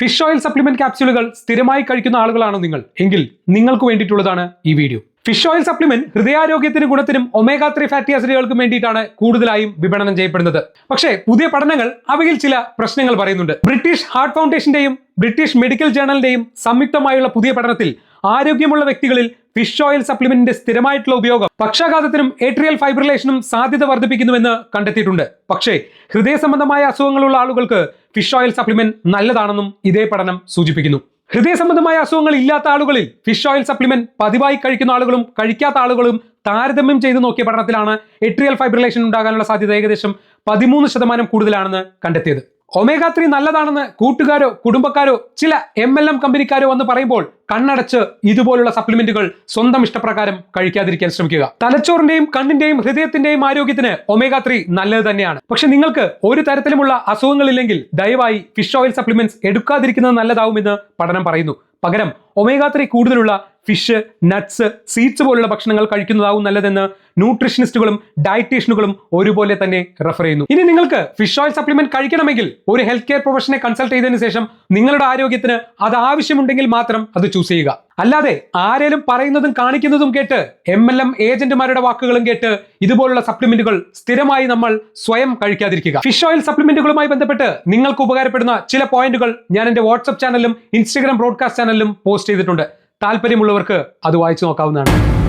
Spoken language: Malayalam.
ഫിഷ് ഓയിൽ സപ്ലിമെന്റ് ക്യാപ്സ്യൂളുകൾ സ്ഥിരമായി കഴിക്കുന്ന ആളുകളാണോ നിങ്ങൾ? എങ്കിൽ നിങ്ങൾക്ക് വേണ്ടിയിട്ടുള്ളതാണ് ഈ വീഡിയോ. ഫിഷ് ഓയിൽ സപ്ലിമെന്റ് ഹൃദയാരോഗ്യത്തിനും ഗുണത്തിനും ഒമേഗ ത്രീ ഫാറ്റി ആസിഡുകൾക്കും വേണ്ടിയിട്ടാണ് കൂടുതലായും വിപണനം ചെയ്യപ്പെടുന്നത്. പക്ഷേ പുതിയ പഠനങ്ങൾ അവയിൽ ചില പ്രശ്നങ്ങൾ പറയുന്നുണ്ട്. ബ്രിട്ടീഷ് ഹാർട്ട് ഫൗണ്ടേഷന്റെയും ബ്രിട്ടീഷ് മെഡിക്കൽ ജേണലിന്റെയും സംയുക്തമായുള്ള പുതിയ പഠനത്തിൽ ആരോഗ്യമുള്ള വ്യക്തികളിൽ ഫിഷ് ഓയിൽ സപ്ലിമെന്റിന്റെ സ്ഥിരമായിട്ടുള്ള ഉപയോഗം പക്ഷാഘാതത്തിനും ഏട്രിയൽ ഫൈബ്രിലേഷനും സാധ്യത വർദ്ധിപ്പിക്കുന്നുവെന്ന് കണ്ടെത്തിയിട്ടുണ്ട്. പക്ഷേ ഹൃദയ സംബന്ധമായ അസുഖങ്ങളുള്ള ആളുകൾക്ക് ഫിഷ് ഓയിൽ സപ്ലിമെന്റ് നല്ലതാണെന്നും ഇതേ പഠനം സൂചിപ്പിക്കുന്നു. ഹൃദയ സംബന്ധമായ അസുഖങ്ങൾ ഇല്ലാത്ത ആളുകളിൽ ഫിഷ് ഓയിൽ സപ്ലിമെന്റ് പതിവായി കഴിക്കുന്ന ആളുകളും കഴിക്കാത്ത ആളുകളും താരതമ്യം ചെയ്ത് നോക്കിയ പഠനത്തിലാണ് എട്രിയൽ ഫൈബ്രിലേഷൻ ഉണ്ടാകാനുള്ള സാധ്യത ഏകദേശം പതിമൂന്ന് ശതമാനം കൂടുതലാണെന്ന് കണ്ടെത്തിയത്. ഒമേഗ ത്രീ നല്ലതാണെന്ന് കൂട്ടുകാരോ കുടുംബക്കാരോ ചില എം എൽ എം കമ്പനിക്കാരോ വന്ന് പറയുമ്പോൾ കണ്ണടച്ച് ഇതുപോലുള്ള സപ്ലിമെന്റുകൾ സ്വന്തം ഇഷ്ടപ്രകാരം കഴിക്കാതിരിക്കാൻ ശ്രമിക്കുക. തലച്ചോറിന്റെയും കണ്ണിന്റെയും ഹൃദയത്തിന്റെയും ആരോഗ്യത്തിന് ഒമേഗ ത്രീ നല്ലത് തന്നെയാണ്. പക്ഷെ നിങ്ങൾക്ക് ഒരു തരത്തിലുമുള്ള അസുഖങ്ങളില്ലെങ്കിൽ ദയവായി ഫിഷ് ഓയിൽ സപ്ലിമെന്റ്സ് എടുക്കാതിരിക്കുന്നത് നല്ലതാവുമെന്ന് പഠനം പറയുന്നു. പകരം ഒമേഗ ത്രീ കൂടുതലുള്ള ഫിഷ് നട്ട്സ് സീഡ്സ് പോലുള്ള ഭക്ഷണങ്ങൾ കഴിക്കുന്നതാവും നല്ലതെന്ന് ന്യൂട്രിഷനിസ്റ്റുകളും ഡയറ്റീഷ്യനുകളും ഒരുപോലെ തന്നെ റെഫർ ചെയ്യുന്നു. ഇനി നിങ്ങൾക്ക് ഫിഷ് ഓയിൽ സപ്ലിമെന്റ് കഴിക്കണമെങ്കിൽ ഒരു ഹെൽത്ത് കെയർ പ്രൊഫഷനെ കൺസൾട്ട് ചെയ്തതിനു ശേഷം നിങ്ങളുടെ ആരോഗ്യത്തിന് അത് ആവശ്യമുണ്ടെങ്കിൽ മാത്രം അത് ചൂസ് ചെയ്യുക. അല്ലാതെ ആരേലും പറയുന്നതും കാണിക്കുന്നതും കേട്ട് എം എൽ എം ഏജന്റുമാരുടെ വാക്കുകളും കേട്ട് ഇതുപോലുള്ള സപ്ലിമെന്റുകൾ സ്ഥിരമായി നമ്മൾ സ്വയം കഴിക്കാതിരിക്കുക. ഫിഷ് ഓയിൽ സപ്ലിമെന്റുകളുമായി ബന്ധപ്പെട്ട് നിങ്ങൾക്ക് ഉപകാരപ്പെടുന്ന ചില പോയിന്റുകൾ ഞാൻ എന്റെ വാട്സ്ആപ്പ് ചാനലിലും ഇൻസ്റ്റഗ്രാം ബ്രോഡ്കാസ്റ്റ് ചാനലിലും പോസ്റ്റ് ചെയ്തിട്ടുണ്ട്. താല്പര്യമുള്ളവർക്ക് അത് വായിച്ചു നോക്കാവുന്നതാണ്.